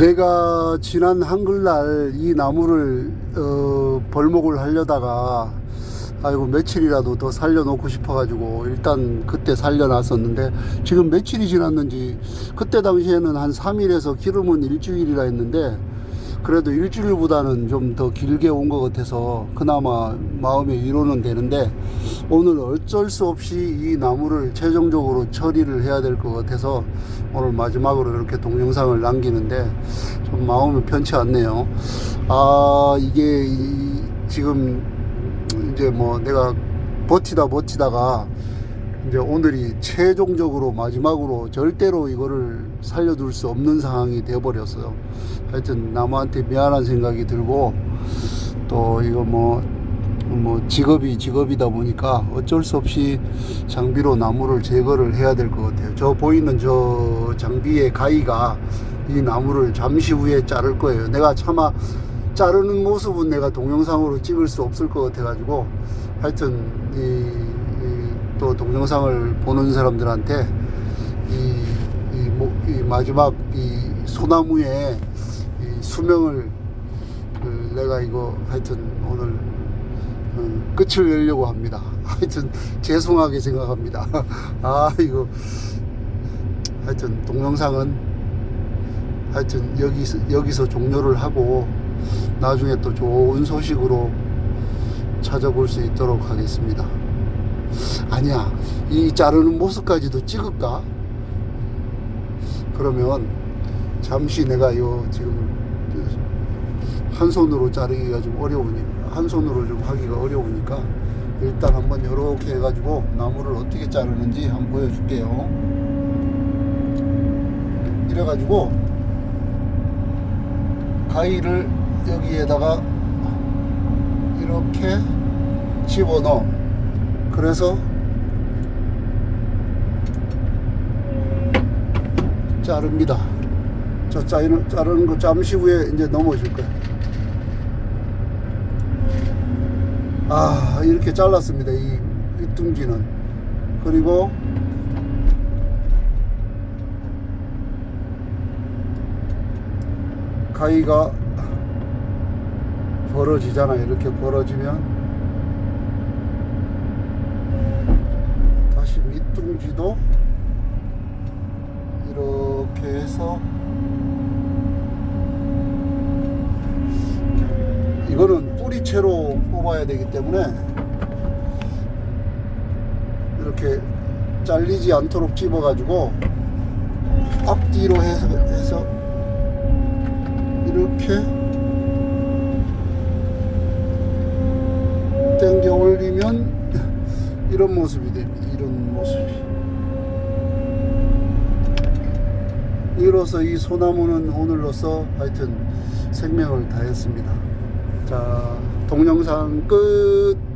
내가 지난 한글날 이 나무를 어, 벌목을 하려다가 아이고 며칠이라도 더 살려놓고 싶어가지고 일단 그때 살려놨었는데 지금 며칠이 지났는지 그때 당시에는 한 3일에서 기름은 일주일이라 했는데 그래도 일주일보다는 좀 더 길게 온 것 같아서 그나마 마음의 위로는 되는데 오늘 어쩔 수 없이 이 나무를 최종적으로 처리를 해야 될 것 같아서 오늘 마지막으로 이렇게 동영상을 남기는데 좀 마음이 편치 않네요. 아 이게 이- 지금 이제 뭐 내가 버티다 버티다가 이제 오늘이 최종적으로 마지막으로 절대로 이거를 살려둘 수 없는 상황이 되어버렸어요. 하여튼 나무한테 미안한 생각이 들고 또 이거 뭐, 뭐 직업이 직업이다 보니까 어쩔 수 없이 장비로 나무를 제거를 해야 될 것 같아요. 저 보이는 저 장비의 가위가 이 나무를 잠시 후에 자를 거예요. 내가 차마 자르는 모습은 내가 동영상으로 찍을 수 없을 것 같아가지고 하여튼 이 또 동영상을 보는 사람들한테 이, 이, mo- 이 마지막 이 소나무의 이 수명을 그 내가 이거 하여튼 오늘 어, 끝을 내려고 합니다. 하여튼 죄송하게 생각합니다. 아 이거 하여튼 동영상은 하여튼 여기서 여기서 종료를 하고 나중에 또 좋은 소식으로 찾아볼 수 있도록 하겠습니다. 아니야, 이 자르는 모습까지도 찍을까? 그러면 잠시 내가 요 지금 한 손으로 자르기가 좀 어려우니까 한 손으로 좀 하기가 어려우니까 일단 한번 이렇게 해가지고 나무를 어떻게 자르는지 한번 보여줄게요. 이래가지고 가위를 여기에다가 이렇게 집어넣어. 그래서 자릅니다. 저 자르는, 자르는 거 잠시 후에 이제 넘어질 거예요. 아, 이렇게 잘랐습니다. 이, 이 둥지는. 그리고 가위가 벌어지잖아요. 이렇게 벌어지면 다시 밑둥지도 이렇게 해서 이거는 뿌리채로 뽑아야 되기 때문에 이렇게 잘리지 않도록 집어 가지고 앞뒤로 해서, 해서 이렇게 당겨 올리면 이런 모습이 됩니다. 이런 모습이. 이로써 이 소나무는 오늘로써 하여튼 생명을 다했습니다. 자, 동영상 끝.